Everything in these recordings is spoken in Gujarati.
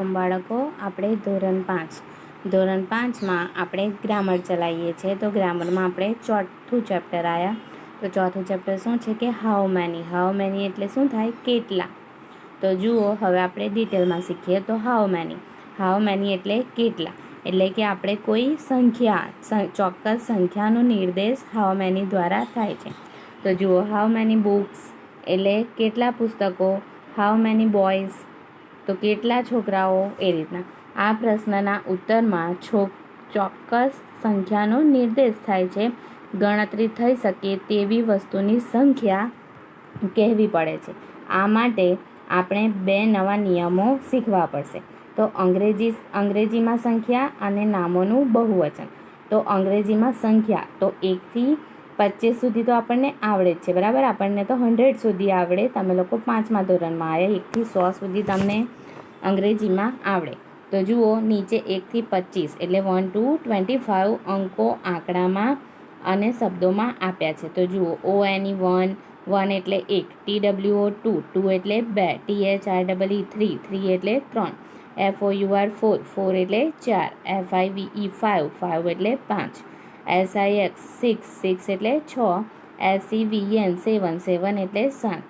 વેલકમ બાળકો, આપણે ધોરણ પાંચ. ધોરણ પાંચમાં આપણે ગ્રામર ચલાવીએ છીએ. તો ગ્રામરમાં આપણે ચોથું ચેપ્ટર આવ્યા તો ચોથું ચેપ્ટર શું છે કે હાઉ મેની? હાઉ મેની એટલે શું થાય? કેટલા? તો જુઓ, હવે આપણે ડિટેલમાં શીખીએ. તો હાઉ મેની? હાઉ મેની એટલે કેટલા? એટલે કે આપણે કોઈ સંખ્યા ચોક્કસ સંખ્યાનો નિર્દેશ હાઉ મેની દ્વારા થાય છે. તો જુઓ, હાઉ મેની બુક્સ એટલે કેટલા પુસ્તકો? હાઉ મેની બોયઝ તો કેટલા છોકરાઓ એ રીતના? આ પ્રશ્નના ઉત્તરમાં છો ચોક્કસ સંખ્યાનો નિર્દેશ થાય છે. ગણતરી થઈ શકે તેવી વસ્તુની સંખ્યા કહેવી પડે છે. આ માટે આપણે બે નવા નિયમો શીખવા પડશે. તો અંગ્રેજી અંગ્રેજીમાં સંખ્યા અને નામોનું બહુવચન. તો અંગ્રેજીમાં સંખ્યા, તો એકથી પચીસ સુધી તો આપણને આવડે જ છે, બરાબર? આપણને તો હંડ્રેડ સુધી આવડે. તમે લોકો પાંચમા ધોરણમાં આવ્યા એકથી સો સુધી તમને અંગ્રેજીમાં આવડે. તો જુઓ, નીચે એકથી પચીસ, એટલે વન ટુ ટ્વેન્ટી ફાઇવ અંકો આંકડામાં અને શબ્દોમાં આપ્યા છે. તો જુઓ ઓ એની વન વન એટલે એક T W O two two એટલે બે T H R double three three એટલે ત્રણ F O U R four four એટલે ચાર F I V E five five એટલે પાંચ. S I X six six એટલે છ S C V N seven seven એટલે સાત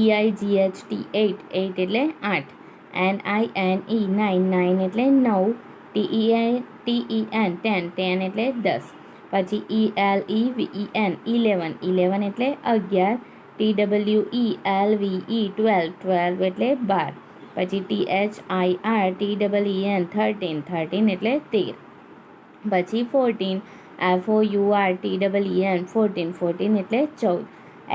E I G H T eight eight એટલે આઠ N I N E nine nine એટલે નવ T E N T E N ten ten એટલે દસ, પછી E L E V E N eleven eleven એટલે અગિયાર T W E L V E twelve twelve એટલે બાર, પછી T H I R T double E N thirteen thirteen એટલે તેર, પછી fourteen F O U R T double E N fourteen fourteen એટલે ચૌદ.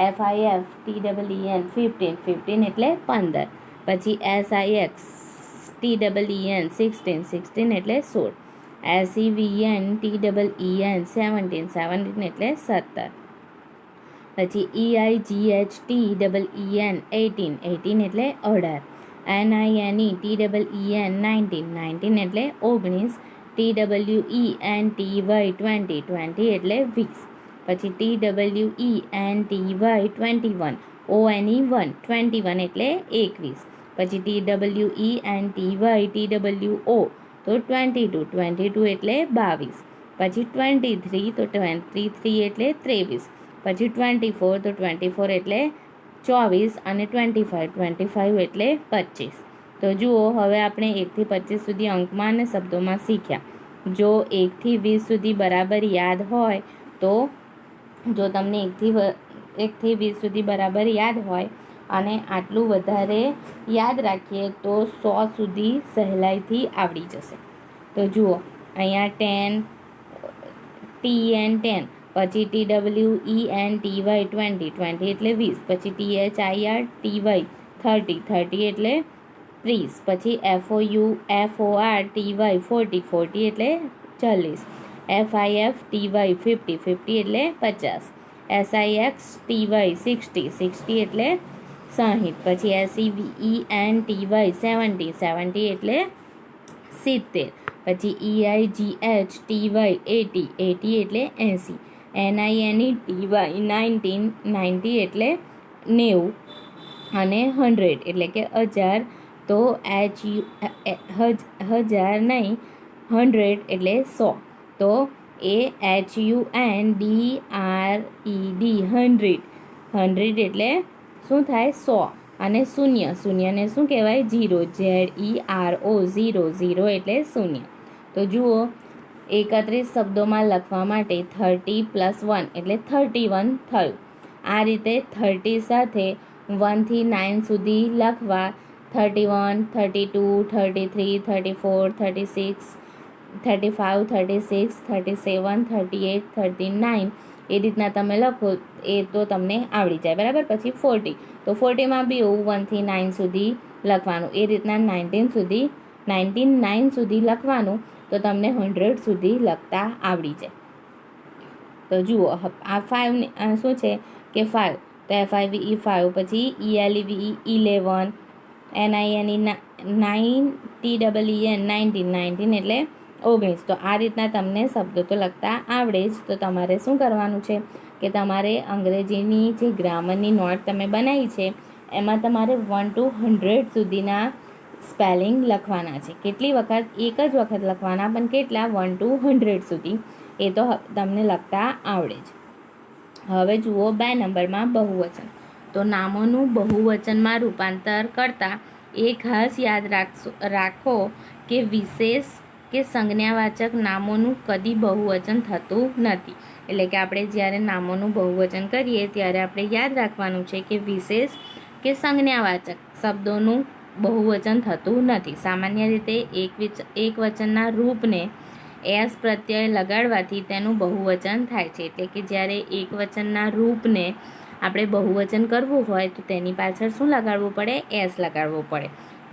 F I F T double E N fifteen fifteen એટલે પંદર. પછી S I X T double E N sixteen sixteen એટલે સોળ. S E V N T double E N seventeen seventeen એટલે સત્તર. પછી E I G H T double E N eighteen eighteen એટલે અઢાર. N I N E T double E N nineteen nineteen એટલે ઓગણીસ. T W E N T Y twenty twenty એટલે વીસ. પછી T W E N T Y twenty one O N E one twenty one એટલે એકવીસ. પછી T W E N T Y T W O તો ટ્વેન્ટી ટુ ટ્વેન્ટી ટુ એટલે બાવીસ. પછી ટ્વેન્ટી થ્રી તો ટ્વેન્ટી થ્રી એટલે ત્રેવીસ. પછી ટ્વેન્ટી ફોર તો ટ્વેન્ટી ફોર એટલે ચોવીસ. અને ટ્વેન્ટી ફાઇવ ટ્વેન્ટી ફાઇવ એટલે પચીસ. તો જુઓ, હવે આપણે એકથી પચીસ સુધી અંકમાં અને શબ્દોમાં શીખ્યા. જો એકથી વીસ સુધી બરાબર યાદ હોય, તો જો તમને એકથી એકથી વીસ સુધી બરાબર યાદ હોય અને આટલું વધારે યાદ રાખીએ, તો સો સુધી સહેલાઈથી આવડી જશે. તો જુઓ, અહીંયા ટેન, ટી એન ટેન, પછી T W E N T Y twenty twenty એટલે વીસ, પછી T H I R T Y, thirty thirty એટલે ત્રીસ, પછી F O U F O R T Y forty forty એટલે ચાલીસ. F I F T Y fifty fifty એટલે પચાસ. S I X T Y sixty sixty એટલે સાહીઠ. પછી S E E N T Y seventy seventy એટલે સિત્તેર. પછી E I G H T Y eighty eighty એટલે એંસી. N I N E T Y nineteen ninety એટલે નેવું. અને હંડ્રેડ એટલે કે હજાર તો એચ યુ હજાર નહીં, હંડ્રેડ એટલે સો. તો એ H U N D R E D, hundred. Hundred એટલે શું થાય? સો. અને શૂન્ય. શૂન્યને શું કહેવાય? Zero. Z E R O zero. Zero એટલે શૂન્ય. તો જુઓ, એકત્રીસ શબ્દોમાં લખવા માટે થર્ટી પ્લસ વન એટલે થર્ટી વન થયું. આ રીતે થર્ટી સાથે વનથી નાઇન સુધી લખવા thirty one thirty two thirty three thirty four thirty six thirty five thirty six thirty seven thirty eight thirty nine એ રીતના તમે લખો, એ તો તમને આવડી જાય. બરાબર? પછી ફોર્ટી તો ફોર્ટીમાં બી એવું વનથી નાઇન સુધી લખવાનું. એ રીતના નાઇન્ટીન સુધી નાઇન્ટીન નાઇન સુધી લખવાનું. તો તમને હંડ્રેડ સુધી લખતા આવડી જાય. તો જુઓ આ ફાઇવ શું છે? કે ફાઇવ તો એફ આઈ વી ફાઇવ પછી E L E V eleven N I N E nine T double N nineteen nineteen એટલે ઓગણીસ. તો આ રીતના તમને શબ્દો તો લખતા આવડે જ. તો તમારે શું કરવાનું છે? કે તમારે અંગ્રેજીની જે ગ્રામરની નોટ તમે બનાવી છે, એમાં તમારે વન ટુ હંડ્રેડ સુધીના સ્પેલિંગ લખવાના છે. કેટલી વખત? એક જ વખત લખવાના, પણ કેટલા? વન ટુ હંડ્રેડ સુધી. એ તો તમને લખતા આવડે જ. હવે જુઓ બે નંબરમાં બહુવચન. તો નામોનું બહુવચનમાં રૂપાંતર કરતાં એ ખાસ યાદ રાખશો, રાખો કે વિશેષ કે સંજ્ઞાવાચક નામોનું કદી બહુવચન થતું નથી. એટલે કે આપણે જ્યારે નામોનું બહુવચન કરીએ ત્યારે આપણે યાદ રાખવાનું છે કે વિશેષ કે સંજ્ઞાવાચક શબ્દોનું બહુવચન થતું નથી. સામાન્ય રીતે એક એક વચનના રૂપને એસ પ્રત્યય લગાડવાથી તેનું બહુવચન થાય છે. એટલે કે જ્યારે એક વચનના રૂપને આપણે બહુવચન કરવું હોય તો તેની પાછળ શું લગાડવું પડે? એસ લગાડવું પડે.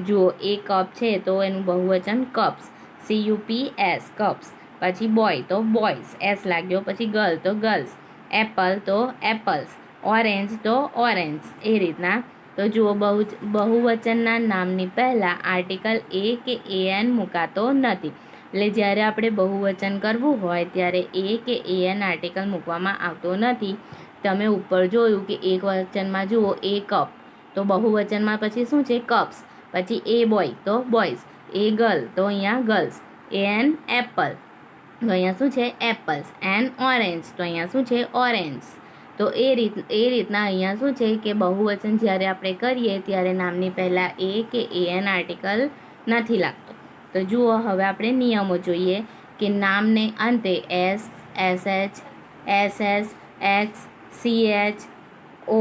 જુઓ, એ કપ છે તો એનું બહુવચન cups C U P S cups પછી બોય તો બોયઝ એસ લાગ્યો, પછી ગર્લ તો ગર્લ્સ એપલ તો એપલ્સ ઓરેન્જ તો ઓરેન્જ એ રીતના. તો જુઓ, બહુ બહુવચનના નામની પહેલાં આર્ટિકલ એ કે એ એન મુકાતો નથી. એટલે જ્યારે આપણે બહુવચન કરવું હોય, ત્યારે એ કે એ એન આર્ટિકલ મૂકવામાં આવતો નથી. તમે ઉપર જોયું કે એક વચનમાં જુઓ, એ કપ તો બહુવચનમાં પછી શું છે? કપ્સ પછી એ બોય તો બોયઝ એ ગર્લ તો અહીંયા ગર્લ્સ એન એપલ તો અહીંયા શું છે? એપલ્સ એન ઓરેન્જ તો અહીંયા શું છે? ઓરેન્જ તો એ રીત, એ રીતના અહીંયા શું છે કે બહુવચન જ્યારે આપણે કરીએ ત્યારે નામની પહેલાં એ કે એ એન આર્ટિકલ નથી લાગતો. તો જુઓ, હવે આપણે નિયમો જોઈએ કે નામને અંતે S S H S S X C H O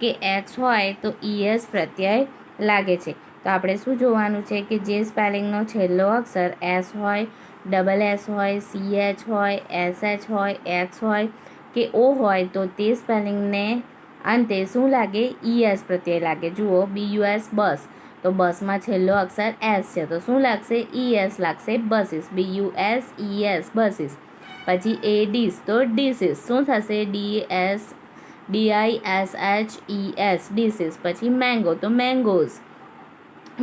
કે એક્સ હોય તો ઈએસ પ્રત્યય લાગે છે. તો આપણે શું જોવાનું છે કે જે સ્પેલિંગનો છેલ્લો અક્ષર એસ હોય, ડબલ એસ હોય સી એચ હોય એસ એચ હોય એક્સ હોય કે ઓ હોય તો તે સ્પેલિંગને અંતે શું લાગે? ઈએસ પ્રત્યય લાગે. જુઓ બી યુ બસ. તો બસમાં છેલ્લો અક્ષર એસ છે. તો શું લાગશે? ઈએસ લાગશે buses. B U S E S buses. પછી એ ડીસ તો ડીસીસ શું થશે? D S D I S H E S dishes પછી મેંગો તો મેંગોઝ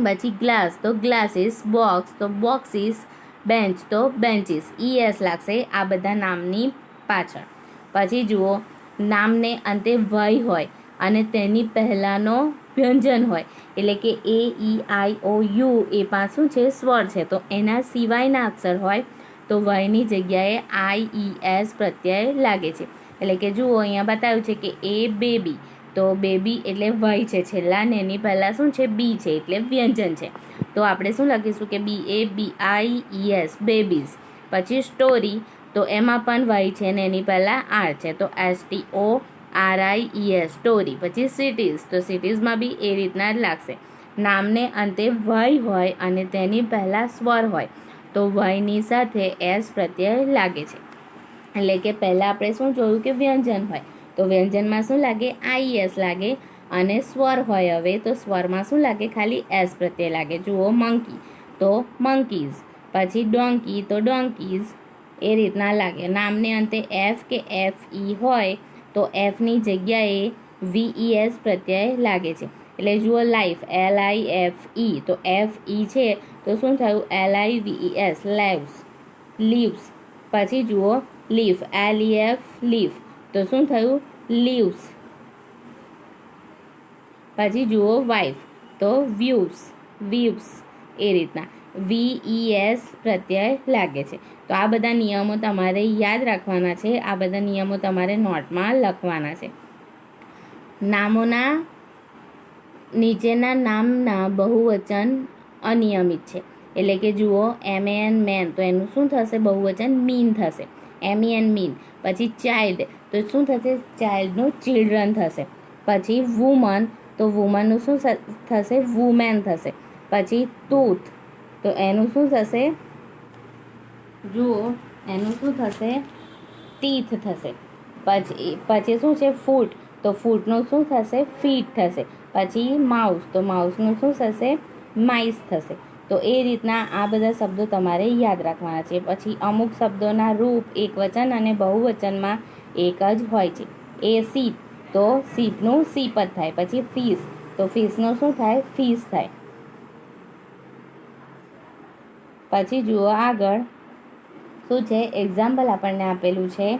પછી ગ્લાસ તો ગ્લાસીસ બોક્સ તો બોક્સીસ બેન્ચ તો બેન્ચીસ ઈ એસ લાગશે આ બધા નામની પાછળ. પછી જુઓ, નામને અંતે વય હોય અને તેની પહેલાંનો વ્યંજન હોય. એટલે કે એ ઈ આઈ ઓ યુ એ પણ છે? સ્વર છે. તો એના સિવાયના અક્ષર હોય તો વયની જગ્યાએ આઈ ઈ એસ પ્રત્યય લાગે છે. એટલે કે જુઓ, અહીંયા બતાવ્યું છે કે એ બેબી, તો બેબી એટલે વય છે. છેલ્લા ને એની પહેલાં શું છે? બી છે, એટલે વ્યંજન છે. તો આપણે શું લખીશું કે B A B I E S, babies. પછી સ્ટોરી, તો એમાં પણ વય છે ને એની પહેલાં આર છે. તો S T O R I S, story. પછી સિટીઝ, તો સિટીઝમાં બી એ રીતના જ લાગશે. નામને અંતે વય હોય અને તેની પહેલાં સ્વર હોય. તો વયની સાથે એસ પ્રત્યય લાગે છે. એટલે કે પહેલાં આપણે શું જોયું કે વ્યંજન હોય. તો વ્યંજનમાં શું લાગે? આઈએસ લાગે અને સ્વર હોય હવે. તો સ્વરમાં શું લાગે? ખાલી એસ પ્રત્યે લાગે. જુઓ, મંકી. તો મંકીઝ. પછી ડોંકી. તો ડોંકીઝ. એ રીતના લાગે. નામને અંતે એફ કે એફ ઈ હોય, તો એફની જગ્યાએ વીઈએસ પ્રત્યય લાગે છે. એટલે જુઓ, life. L I F E. તો એફ ઈ છે. તો શું થયું? L I V E S lives leaves પછી જુઓ લીફ એલ એફ લીફ તો શું થયું? લીવ્સ પછી જુઓ વાઇફ તો વ્યૂઝ વીવ્સ એ રીતના. વી ઈ એસ પ્રત્યય લાગે છે. તો આ બધા નિયમો તમારે યાદ રાખવાના છે. આ બધા નિયમો તમારે નોટમાં લખવાના છે. નામોના નીચેના નામના બહુવચન અનિયમિત છે. એટલે કે જુઓ એમ એન મેન તો એનું શું થશે? બહુવચન મીન થશે. એમ એન મીન પછી ચાઇલ્ડ તો શું થશે? ચાઇલ્ડનું ચિલ્ડ્રન થશે. પછી વુમન તો વુમનનું શું થશે? વુમેન થશે. પછી ટૂથ તો એનું શું થશે? જુઓ, એનું શું થશે? ટીથ થશે. પછી પછી શું છે? ફૂટ તો ફૂટનું શું થશે? ફીટ થશે. પછી માઉસ તો માઉસનું શું થશે? માઇસ થશે. તો એ રીતના આ બધા શબ્દો તમારે યાદ રાખવાના છે. પછી અમુક શબ્દોના રૂપ, એકવચન અને બહુવચનમાં એક જ હોય છે. એ સીપ, તો સીપનું સીપ જ થાય. પછી ફીસ, તો ફીસનું શું થાય? ફીસ થાય. પછી જુઓ આગળ. શું છે? એક્ઝામ્પલ આપણને આપેલું છે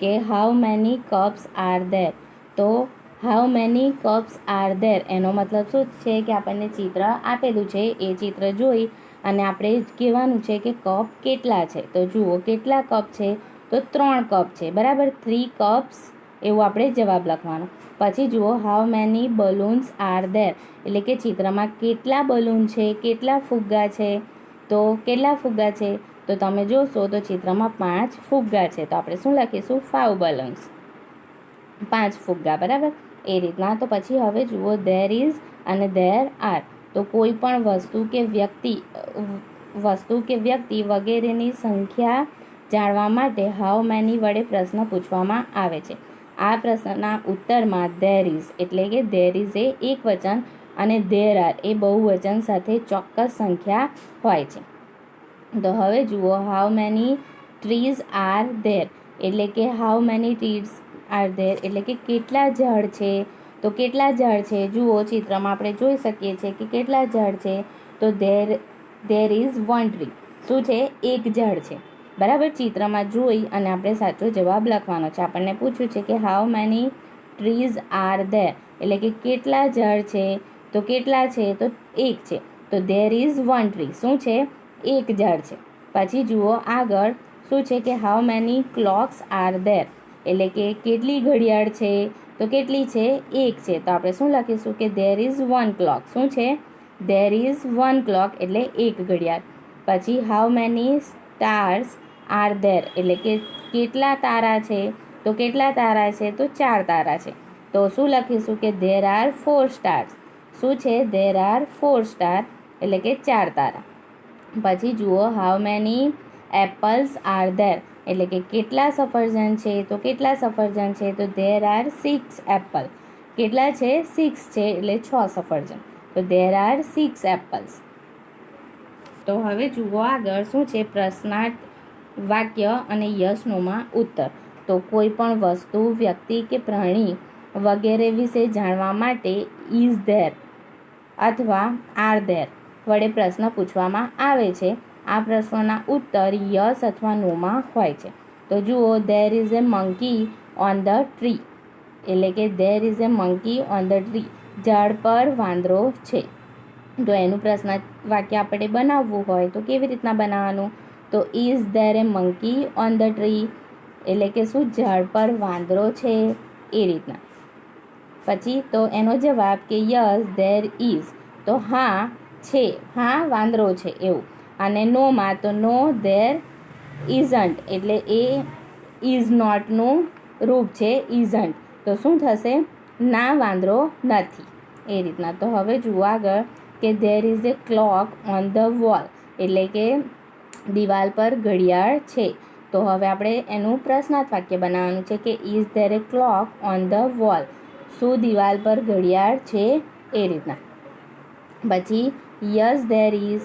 કે how many cups are there તો how many cups are there એનો મતલબ શું છે કે આપણને ચિત્ર આપેલું છે. એ ચિત્ર જોઈ અને આપણે કહેવાનું છે કે કપ કેટલા છે. તો જુઓ કેટલા કપ છે? તો ત્રણ કપ છે. બરાબર? થ્રી કપ્સ એવું આપણે જવાબ લખવાનો. પછી જુઓ how many balloons are there એટલે કે ચિત્રમાં કેટલા બલૂન છે? કેટલા ફુગ્ગા છે? તો કેટલા ફુગ્ગા છે? તો તમે જોશો તો ચિત્રમાં પાંચ ફુગ્ગા છે. તો આપણે શું લખીશું? ફાવ બલૂન્સ પાંચ ફુગ્ગા. બરાબર? એ રીતના. તો પછી હવે જુઓ ધેર ઇઝ અને ધેર આર તો કોઈ પણ વસ્તુ કે વ્યક્તિ, વસ્તુ કે વ્યક્તિ વગેરેની સંખ્યા જાણવા માટે હાઉ મેની વડે પ્રશ્ન પૂછવામાં આવે છે. આ પ્રશ્નના ઉત્તરમાં ધેર ઇઝ એટલે કે ધેર ઇઝ એ એક વચન અને ધેર આર એ બહુવચન સાથે ચોક્કસ સંખ્યા હોય છે. તો હવે જુઓ how many trees are there એટલે કે how many trees are there એટલે કે કેટલા ઝાડ છે? તો કેટલા ઝાડ છે? જુઓ, ચિત્રમાં આપણે જોઈ શકીએ છીએ કે કેટલા ઝાડ છે? તો there there is one tree. શું છે? એક ઝાડ છે. બરાબર? ચિત્રમાં જોઈ અને આપણે સાચો જવાબ લખવાનો છે. આપણને પૂછ્યું છે કે how many trees are there એટલે કે કેટલા ઝાડ છે? તો કેટલા છે? તો એક છે. તો ધેર ઇઝ વન ટ્રી. શું છે? એક ઝાડ છે. પછી જુઓ આગળ, શું છે કે how many clocks are there એટલે કે કેટલી ઘડિયાળ છે? તો કેટલી છે? એક છે. તો આપણે શું લખીશું કે ધેર ઇઝ વન ક્લોક શું છે? ધેર ઇઝ વન ક્લોક એટલે એક ઘડિયાળ. પછી how many stars are there એટલે કે કેટલા તારા છે? તો કેટલા તારા છે? તો ચાર તારા છે. તો શું લખીશું કે ધેર આર ફોર સ્ટાર્સ શું છે? ધેર આર ફોર સ્ટાર એટલે કે ચાર તારા. પછી જુઓ how many apples are there એટલે કે કેટલા સફરજન છે, તો કેટલા સફરજન છે, તો ધેર આર સિક્સ એપલ કેટલા છે? સિક્સ છે, એટલે છ સફરજન. તો ધેર આર સિક્સ એપલ્સ તો હવે જુઓ આગળ શું છે પ્રશ્નાર્થ વાક્ય અને યશનોમાં ઉત્તર. તો કોઈ પણ વસ્તુ, વ્યક્તિ કે પ્રાણી વગેરે વિશે જાણવા માટે ઇઝ ધેર અથવા આર ધેર વડે પ્રશ્ન પૂછવામાં આવે છે. આ પ્રશ્નોના ઉત્તર યસ અથવા નોમાં હોય છે. તો જુઓ there is a monkey on the tree એટલે કે there is a monkey on the tree ઝાડ પર વાંદરો છે. તો એનું પ્રશ્ન વાક્ય આપણે બનાવવું હોય તો કેવી રીતના બનાવવાનું? તો is there a monkey on the tree એટલે કે શું ઝાડ પર વાંદરો છે? એ રીતના. પછી તો એનો જવાબ કે યસ ધેર ઇઝ તો હા, છે. હા, વાંદરો છે. એવું. અને નોમાં તો નો ધેર ઇઝન્ટ એટલે એ ઇઝ નોટનું રૂપ છે ઇઝન્ટ તો શું થશે? ના વાંદરો નથી. એ રીતના. તો હવે જુઓ આગળ કે there is a clock on the wall એટલે કે દિવાલ પર ઘડિયાળ છે. તો હવે આપણે એનું પ્રશ્નાર્થ વાક્ય બનાવવાનું છે કે is there a clock on the wall શું દિવાલ પર ઘડિયાળ છે? એ રીતના. પછી યસ ધેર ઇઝ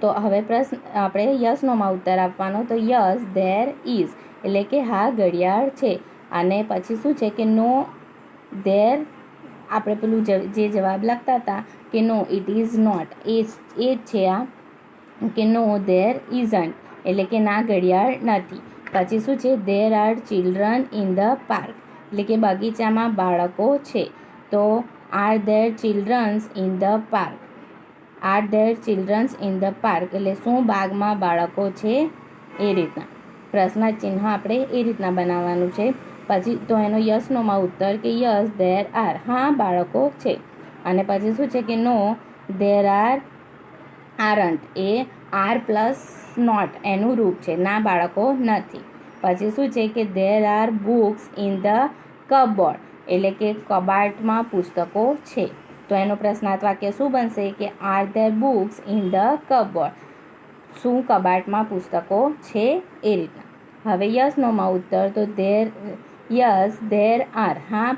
તો હવે પ્રશ્ન, આપણે યસનોમાં ઉત્તર આપવાનો. તો યસ, ધેર ઇઝ એટલે કે હા, ઘડિયાળ છે. અને પછી શું છે કે નો, ધેર, આપણે પેલું જે જવાબ લખતા હતા કે નો ઇટ ઇઝ નોટ. એ એ જ છે આ. કે નો, ધેર ઇઝન્ટ એટલે કે ના, ઘડિયાળ નથી. પછી શું છે? There are children in the park, એટલે કે બગીચામાં બાળકો છે. તો are there childrens in the park. Are there childrens in the park. એટલે શું બાગમાં બાળકો છે? એ રીતના. પ્રશ્ન ચિહ્ન આપણે એ રીતના બનાવવાનું છે. પછી તો એનો યસનોમાં ઉત્તર કે યસ ધેર આર. હા, બાળકો છે. અને પછી શું છે કે નો, ધેર આર આરન્ટ. એ આર પ્લસ નોટ એનું રૂપ છે. ના, બાળકો નથી. પછી શું છે કે there are books in the cupboard. એટલે કે કબાટમાં પુસ્તકો છે. તો એનો પ્રશ્નાર્થ વાક્ય શું બનશે કે are there books in the cupboard શું કબાટમાં પુસ્તકો છે એ રીતના. હવે યસનોમાં ઉત્તર તો ધેર યસ ધેર આર હા,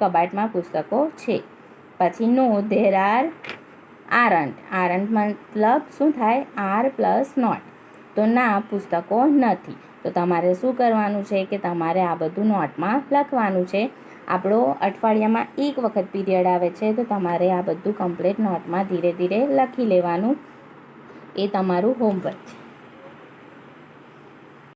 કબાટમાં પુસ્તકો છે. પછી no there are aren't aren't મતલબ શું થાય? આર પ્લસ નોટ તો ના, પુસ્તકો નથી. તો તમારે શું કરવાનું છે કે તમારે આ બધું નોટમાં લખવાનું છે. આપણો અઠવાડિયામાં એક વખત પીરિયડ આવે છે, તો તમારે આ બધું કમ્પ્લીટ નોટમાં ધીરે ધીરે લખી લેવાનું. એ તમારું હોમવર્ક છે.